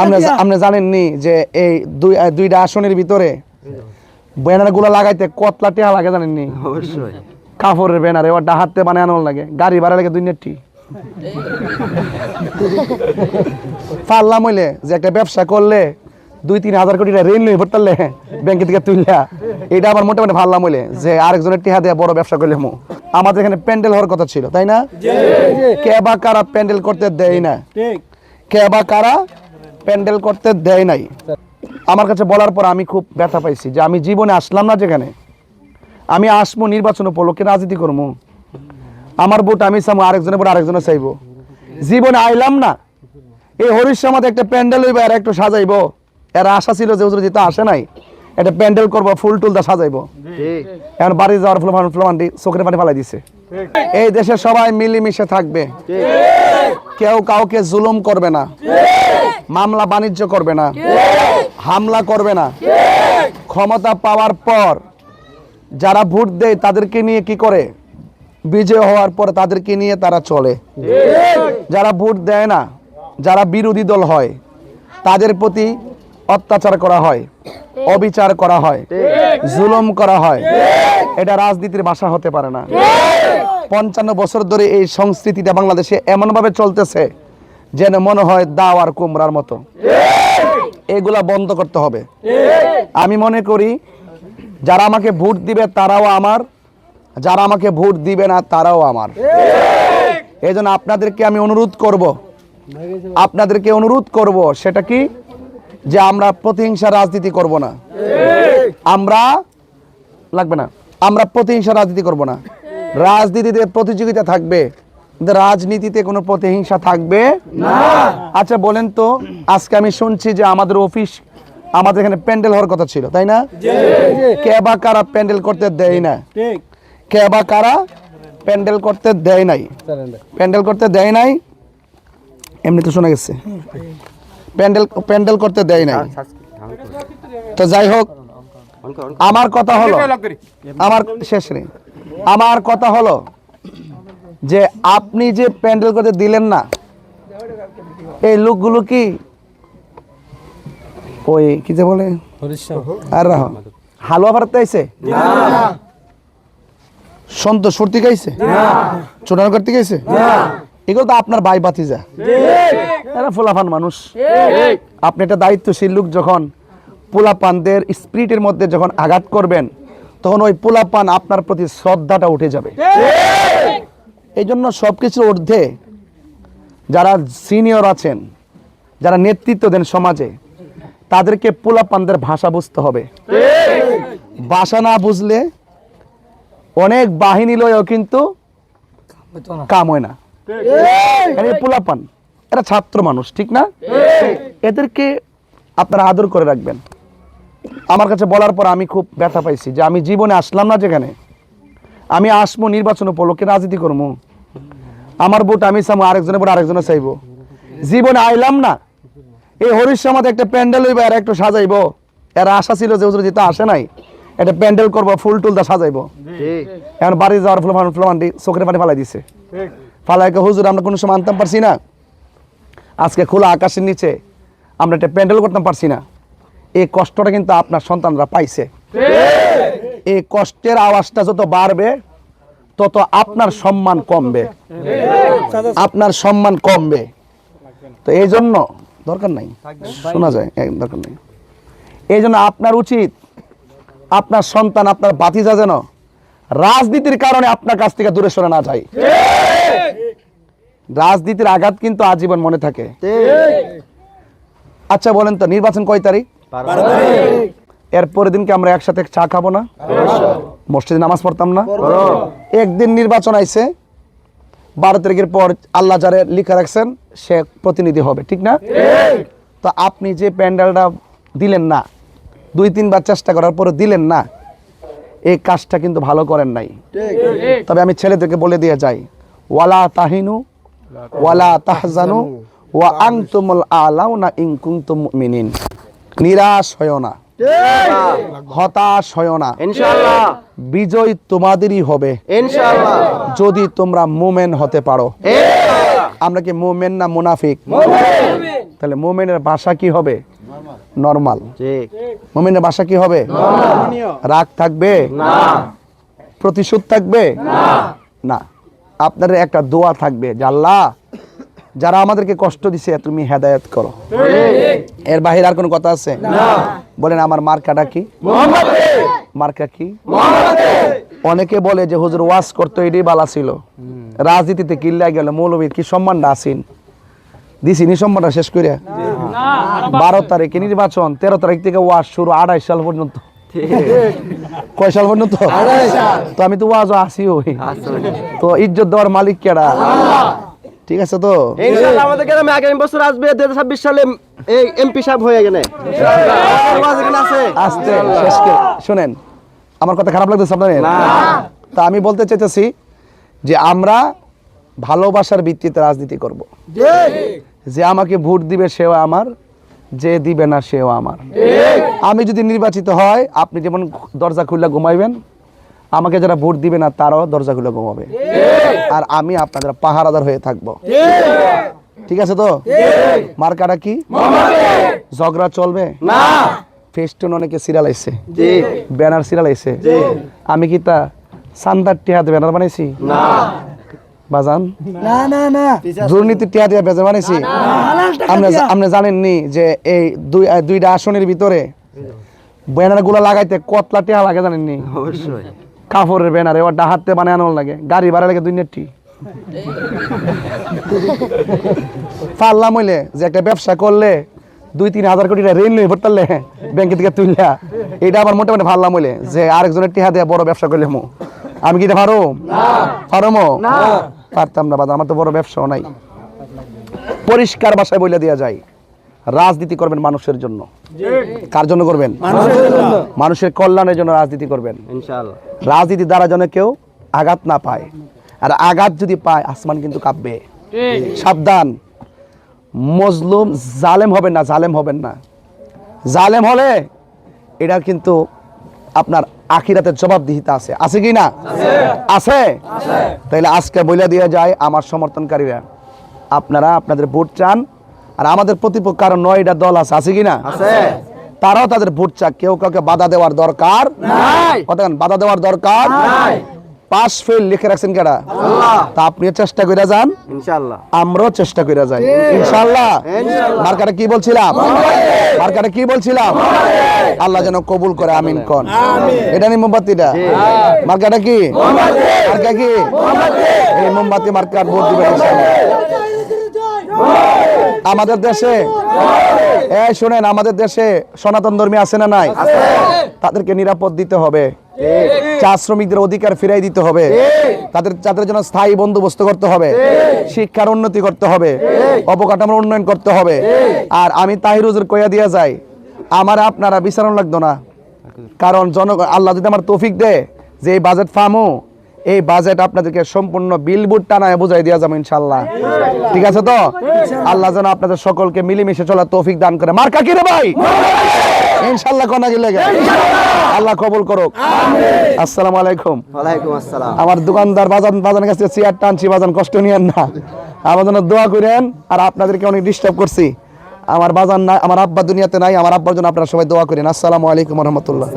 আপনি আপনি জানেননি যে এই দুই দুইটা আসনের ভিতরে ব্যানারগুলো লাগাইতে কতলা টেহা লাগে জানেননি? অবশ্যই। কাপড়ের ব্যানারে ওটা হাতে বানানো লাগে। গাড়ি ভাড়া লাগে দুই নেটটি। পারলাম হইলে যে একটা ব্যবসা করলে দুই তিন হাজার কোটি টাকা ঋণ লই ভরতালে ব্যাংকে থেকে তুললা এটা আবার মোটামুটি ভাবলাম হইলে যে আরেকজনের টিহা দিয়ে বড় ব্যবসা করলে মু। আমাদের এখানে প্যান্ডেল হওয়ার কথা ছিল তাই না? কে বা কারা প্যান্ডেল করতে দেয় না। কে বা কারা প্যান্ডেল করতে দেয় নাই। আমার কাছে বলার পর আমি খুব ব্যথা পাইছি যে আমি জীবনে আসলাম না যেখানে। আমি আসব নির্বাচন উপলক্ষে রাজনীতি করব। আমার ভোট আমি চাবো আরেকজনের ভোট আরেকজনে চাইব। জীবনে আইলাম না। এই হরিশ সমাজে একটা প্যান্ডেল হইবে আর একটু সাজাইবো। এর আশা ছিল যে হুজুর যেটা আসে নাই। একটা প্যান্ডেল করব ফুল টুল দা সাজাইবো। এখন বাড়ি যাওয়ার ফুল ফুলমান চোখের পানি ফালাই দিছে। এই দেশে সবাই মিলেমিশে থাকবে। কেউ কাউকে জুলুম করবে না। মামলা বাণিজ্য করবে না। হামলা করবে না। ক্ষমতা পাওয়ার পর যারা ভোট দেয় তাদেরকে নিয়ে কি করে? বিজয় হওয়ার পর তাদেরকে নিয়ে তারা চলে। যারা ভোট দেয় না, যারা বিরোধী দল হয়, তাদের প্রতি অত্যাচার করা হয়, অবিচার করা হয়, জুলুম করা হয়। এটা রাজনীতির ভাষা হতে পারে না। পঞ্চান্ন বছর ধরে এই সংস্কৃতিটা বাংলাদেশে এমনভাবে চলতেছে যেন মনে হয় দাও আর কুমড়ার মতো। এগুলা বন্ধ করতে হবে। আমি মনে করি, যারা আমাকে ভোট দিবে তারাও আমার, যারা আমাকে ভোট দিবে না তারাও আমার। এই জন্য আপনাদেরকে আমি অনুরোধ করব, আপনাদেরকে অনুরোধ করব সেটা কি? যে আমরা প্রতিহিংসা রাজনীতি করব না। আমরা, লাগবে না। আমরা প্রতিহিংসা রাজনীতি করব না। রাজনীতিতে প্রতিযোগিতা থাকবে। রাজনীতিতে কোনো প্রতিহিংসা থাকবে না। আচ্ছা বলেন তো আজকে আমি শুনছি যে আমাদের অফিস আমাদের এখানে প্যান্ডেল হওয়ার কথা ছিল তাই না? কে বা কারা প্যান্ডেল করতে দেয় না কে বা কারা প্যান্ডেল করতে দেয় নাই? প্যান্ডেল করতে দেয় নাই? এমনি তো শোনা গেছে। প্যান্ডেল প্যান্ডেল করতে দেয় নাই। তো যাই হোক আমার কথা হলো আমার শেষ নেই। আমার কথা হলো যে আপনি যে প্যান্ডেল করতে দিলেন না এই লোকগুলো কি ওই কি যে বলে? আর রাহ। হালুয়া ভারতে আইছে? সন্তোষ ফুর্তি গাইছে? চোটানো করতে গেছে এগুলো তো আপনার ভাই বাতিজা এরা ফোলাফান মানুষ। আপনি একটা দায়িত্বশীল লোক যখন পোলাপানদের স্পিরিটের মধ্যে যখন আঘাত করবেন তখন ওই পোলাপান আপনার প্রতি শ্রদ্ধাটা উঠে যাবে। এই জন্য সব কিছুর ঊর্ধ্বে যারা সিনিয়র আছেন, যারা নেতৃত্ব দেন সমাজে, তাদেরকে পোলাপানদের ভাষা বুঝতে হবে। ভাষা না বুঝলে অনেক বাহিনী লয়েও কিন্তু কাম হয় না। পোলাপান, এরা ছাত্র মানুষ, ঠিক না? এদেরকে আপনারা আদর করে রাখবেন। আমার কাছে বলার পর আমি খুব ব্যথা পাইছি যে আমি জীবনে আসলাম না যেখানে। আমি আসব নির্বাচন উপলক্ষে রাজনীতি করব। আমার ভোট আমি চাবো আরেকজনের ভোট আরেকজনে চাইব। জীবনে আইলাম না। এই হরিশ সমাজে একটা প্যান্ডেল হইবে আর একটু সাজাইবো। এর আশা ছিল যে হুজুর যেটা আসে নাই। একটা প্যান্ডেল করব ফুল টুল দা সাজাইবো। এখন বাড়ি যাওয়ার ফুল ফুলমান চোখের পানি ফালাই দিছে। ফালাইকে হুজুর আমরা কোনো সময় আনতাম পারছি না। আজকে খোলা আকাশের নিচে আমরা একটা প্যান্ডেল করতাম পারছি না। এই কষ্টটা কিন্তু আপনার সন্তানরা পাইছে। এই কষ্টের আওয়াজটা যত বাড়বে, তত আপনার সম্মান কমবে। আপনার সম্মান কমবে। তো এই জন্য দরকার নাই। শোনা যায় দরকার নেই। এই জন্য আপনার উচিত, আপনার সন্তান, আপনার বাতিজা যেন রাজনীতির কারণে আপনার কাছ থেকে দূরে সরে না যায়। রাজনীতির আঘাত কিন্তু আজীবন মনে থাকে। আচ্ছা বলেন তো, নির্বাচন কয় তারিখ? এর পরের দিনকে আমরা একসাথে চা খাব না। মসজিদে নামাজ পড়তাম না। একদিন নির্বাচন আইছে। বারো তারিখের পর আল্লাহ যারে লিখে রাখছেন সে প্রতিনিধি হবে ঠিক না? তো আপনি যে প্যান্ডেলটা দিলেন না দুই তিনবার চেষ্টা করার পরে দিলেন না এই কাজটা কিন্তু ভালো করেন নাই। তবে আমি ছেলেদেরকে বলে দিয়ে যাই ওয়ালা তাহিনু ওয়ালা তাহজানু ওয়া আনতুমুল আলাউনা ইন কুনতুম মুমিনিন। নিরাশ হয়ো না। হতাশ হয়ো না। ইনশাআল্লাহ। বিজয় তোমাদেরই হবে। ইনশাআল্লাহ। যদি তোমরা মুমেন হতে পারো। আমরা কি মুমেন না মুনাফিক? তাহলে মোমেনের ভাষা কি হবে? নর্মাল। ঠিক। মোমেনের ভাষা কি হবে? রাগ থাকবে? প্রতিশোধ থাকবে? না। আপনাদের একটা দোয়া থাকবে যে আল্লাহ যারা আমাদেরকে কষ্ট দিছে তুমি হেদায়েত করো। এর বাহিরে আর কোনো কথা আছে? বলেন আমার মার্কাটা কি? মার্কা কি? অনেকে বলে যে হুজুর ওয়াজ করতো এটাই বালা ছিল। রাজনীতিতে কিল্লা গেল মৌলবীর কি সম্মানটা আসিন? দিছি নি সম্মানটা শেষ করে বারো তারিখে নির্বাচন তেরো তারিখ থেকে ওয়াজ শুরু আড়াই সাল পর্যন্ত। কয় সাল পর্যন্ত? তো আমি তো ওয়াজ আসি ওই তো ইজ্জত দেওয়ার মালিক কেডা? ঠিক আছে তো? ইনশাআল্লাহ আমাদের গ্রামে আগামী বছর আসবে 2026 সালে এই এমপি সাহেব হয়ে গেলে। আস্তে শেষ করে শুনেন আমার কথা খারাপ লাগতেছে আপনাদের? তা আমি বলতে চাইতেছি যে আমরা ভালোবাসার ভিত্তিতে রাজনীতি করব। যে আমাকে ভোট দিবে সেও আমার যে দিবে না সেও আমার। আমি যদি নির্বাচিত হয় আপনি যেমন দরজা খুললে ঘুমাইবেন আমাকে যারা ভোট দিবে না তারাও দরজা খুলে ঘুমাবে আর আমি আপনাদের পাহারাদার হয়ে থাকব। ঠিক। আছে তো? মার্কাটা কি? ঝগড়া চলবে? না। ফেস্টুন অনেকে সিরিয়াল আইছে। ব্যানার সিরিয়াল আইছে। আমি কি তা সান্দার টিহাতে ব্যানার বানাইছি? না। বাজান? না না না। দুর্নীতি টিহা টিহা ব্যানার বানাইছি? আপনি আপনি জানেননি যে এই দুই দুইটা আসনের ভিতরে ব্যানারগুলো লাগাইতে কতলা টিহা লাগে জানেননি? অবশ্যই। কাপড়ের ব্যানারে ওর ডাহাতে বানানো লাগে। গাড়ি ভাড়া লাগে দুই নেটটি পারলাম হইলে যে একটা ব্যবসা করলে দুই তিন হাজার কোটি ঋণ নিয়ে ভরতালে ব্যাংকে থেকে তুললা এটা আবার মোটামুটি ভাবলাম হইলে যে আরেকজনের টিহা দিয়ে বড় ব্যবসা করলে মো। আমি কি এটা পারো পারো মো? পারতাম না বাদ আমার তো বড় ব্যবসাও নাই। পরিষ্কার ভাষায় বলে দেওয়া যায় রাজনীতি করবেন মানুষের জন্য। কার জন্য করবেন? মানুষের কল্যাণের জন্য রাজনীতি করবেন। রাজনীতির দ্বারা যেন কেউ আঘাত না পায়। আর আঘাত যদি পায় আসমান কিন্তু কাঁপবে। সাবধান। মজলুম জালেম হবেন না জালেম হবেন না। জালেম হলে এটা কিন্তু আপনার আখিরাতের জবাবদিহিতা আছে। আছে কি না? আছে। তাইলে আজকে বলে দিয়ে যায় আমার সমর্থনকারীরা। আপনারা আপনাদের ভোট চান আর আমাদের প্রতিপক্ষ আরও নয়টা দল আছে আছে কি না আছে। তারাও তাদের ভোট চাক কেউ কাউকে বাধা দেওয়ার দরকার কতক্ষণ বাধা দেওয়ার দরকার পাস ফেল লিখে রাখছেন কেডা তা আপনিও চেষ্টা করে যান ইনশাআল্লাহ। আমরাও চেষ্টা করে যাই। ইনশাআল্লাহ। মার্কাটা কি বলছিলাম? মার্কাটা কি বলছিলাম? আল্লাহ যেন কবুল করে আমিন কন। এটা নি মোমবাতিটা। মার্কাটা কি? মার্কা কি? এই মোমবাতি মার্কার ভোট দিবেন ইনশাআল্লাহ। আমাদের দেশে? এই শুনেন আমাদের দেশে সনাতন ধর্মী আছে না নাই? তাদেরকে নিরাপদ দিতে হবে। চা শ্রমিকদের অধিকার ফিরাই দিতে হবে। তাদের তাদের জন্য স্থায়ী বন্দোবস্ত করতে হবে। শিক্ষার উন্নতি করতে হবে। অবকাঠামোর উন্নয়ন করতে হবে। আর আমি তাহিরুজুর কইয়া দিয়া যাই আমার আপনারা বিচারণ লাগতো না। কারণ জন আল্লাহ যদি আমার তৌফিক দেয় যে এই বাজেট ফার্মও এই বাজেট আপনাদেরকে সম্পূর্ণ বিলবুট টানায় বুঝাই দেওয়া যাবে ইনশাল্লাহ ঠিক আছে তো? আল্লাহ যেন আপনাদের সকলকে মিলেমিশে চলার তৌফিক দান করে। মার্কা কি রে ভাই? ইনশাল্লাহ কোনা গেলে আল্লাহ কবুল করুক। আসসালামু আলাইকুম। ওয়ালাইকুম আসসালাম। আমার দোকানদার বাজান বাজানের কাছে চেয়ার টানছি বাজান কষ্ট নিয়েন না। আমার জন্য দোয়া করেন আর আপনাদেরকে অনেক ডিস্টার্ব করছি। আমার বাজান নাই আমার আব্বা দুনিয়াতে নাই আমার আব্বার জন্য আপনারা সবাই দোয়া করেন। আসসালামু আলাইকুম রহমতুল্লাহ।